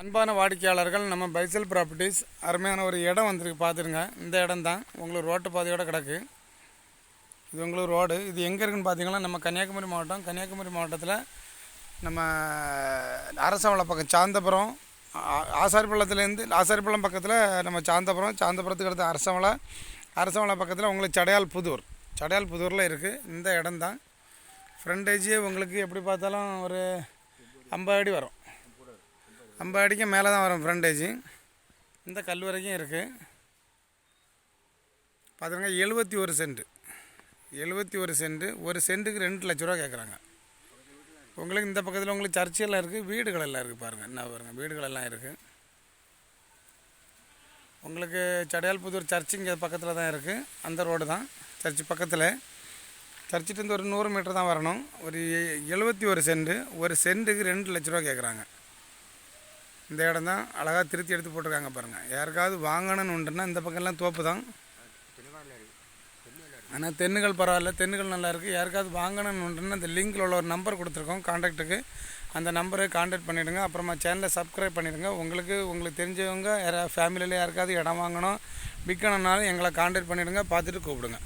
அன்பான வாடிக்கையாளர்கள் நம்ம பைசல் ப்ராப்பர்ட்டிஸ் அருமையான ஒரு இடம் வந்திருக்கு பார்த்துருங்க. இந்த இடம் தான். உங்களுக்கு ரோட்டு பாதையோட கிடக்கு. இது உங்களுக்கு ரோடு. இது எங்கே இருக்குன்னு பார்த்தீங்கன்னா நம்ம கன்னியாகுமரி மாவட்டம். கன்னியாகுமரி மாவட்டத்தில் நம்ம அரசவளை பக்கம் சாந்தபுரம் ஆசாரிப்பள்ளத்துலேருந்து ஆசாரிப்பள்ளம் பக்கத்தில் நம்ம சாந்தபுரம் சாந்தபுரத்துக்கு அடுத்து அரசவளை அரசவளை பக்கத்தில் உங்களுக்கு சடையால் புதூர். சடையால் புதூரில் இருக்குது இந்த இடம் தான். ஃப்ரண்டேஜே உங்களுக்கு எப்படி பார்த்தாலும் ஒரு ஐம்பது அடி வரும். ஐம்பது அடிக்கு மேலே தான் வரும் ஃப்ரண்டேஜ் இந்த கல் வரைக்கும் இருக்குது பார்த்துருங்க எழுபத்தி ஒரு சென்ட். எழுபத்தி ஒரு சென்ட். ஒரு சென்ட்டுக்கு ரெண்டு லட்ச ரூபா கேட்குறாங்க உங்களுக்கு இந்த பக்கத்தில் உங்களுக்கு சர்ச்செல்லாம் இருக்குது வீடுகள் எல்லாம் இருக்குது பாருங்கள் என்ன பாருங்கள் வீடுகள் எல்லாம் இருக்குது உங்களுக்கு சடையால்புதூர் சர்ச்சு இங்கே பக்கத்தில் தான் இருக்குது அந்த ரோடு தான் சர்ச்சு பக்கத்தில். சர்ச்சிட்டு ஒரு நூறு மீட்டர் தான் வரணும். ஒரு எழுபத்தி ஒரு சென்ட். ஒரு சென்ட்டுக்கு ரெண்டு லட்ச ரூபா கேட்குறாங்க இந்த இடம் தான் அழகாக திருத்தி எடுத்து போட்டிருக்காங்க பாருங்கள் யாருக்காவது வாங்கணும்னு உண்டுன்னா இந்த பக்கம்லாம் தோப்பு தான். ஆனால் தென்னுகள் பரவாயில்ல தென்னுகள் நல்லாயிருக்கு யாருக்காவது வாங்கணும்னு உண்டுன்னா இந்த லிங்கில் உள்ள ஒரு நம்பர் கொடுத்துருக்கோம் காண்டாக்ட்டுக்கு அந்த நம்பரை காண்டாக்ட் பண்ணிவிடுங்க அப்புறமா சேனலை சப்ஸ்கிரைப் பண்ணிவிடுங்க உங்களுக்கு உங்களுக்கு தெரிஞ்சவங்க யாராவது ஃபேமிலியில் யாருக்காவது இடம் வாங்கணும் விற்கணும்னாலும் எங்களை காண்டாக்ட் பண்ணிவிடுங்க பார்த்துட்டு கூப்பிடுங்க.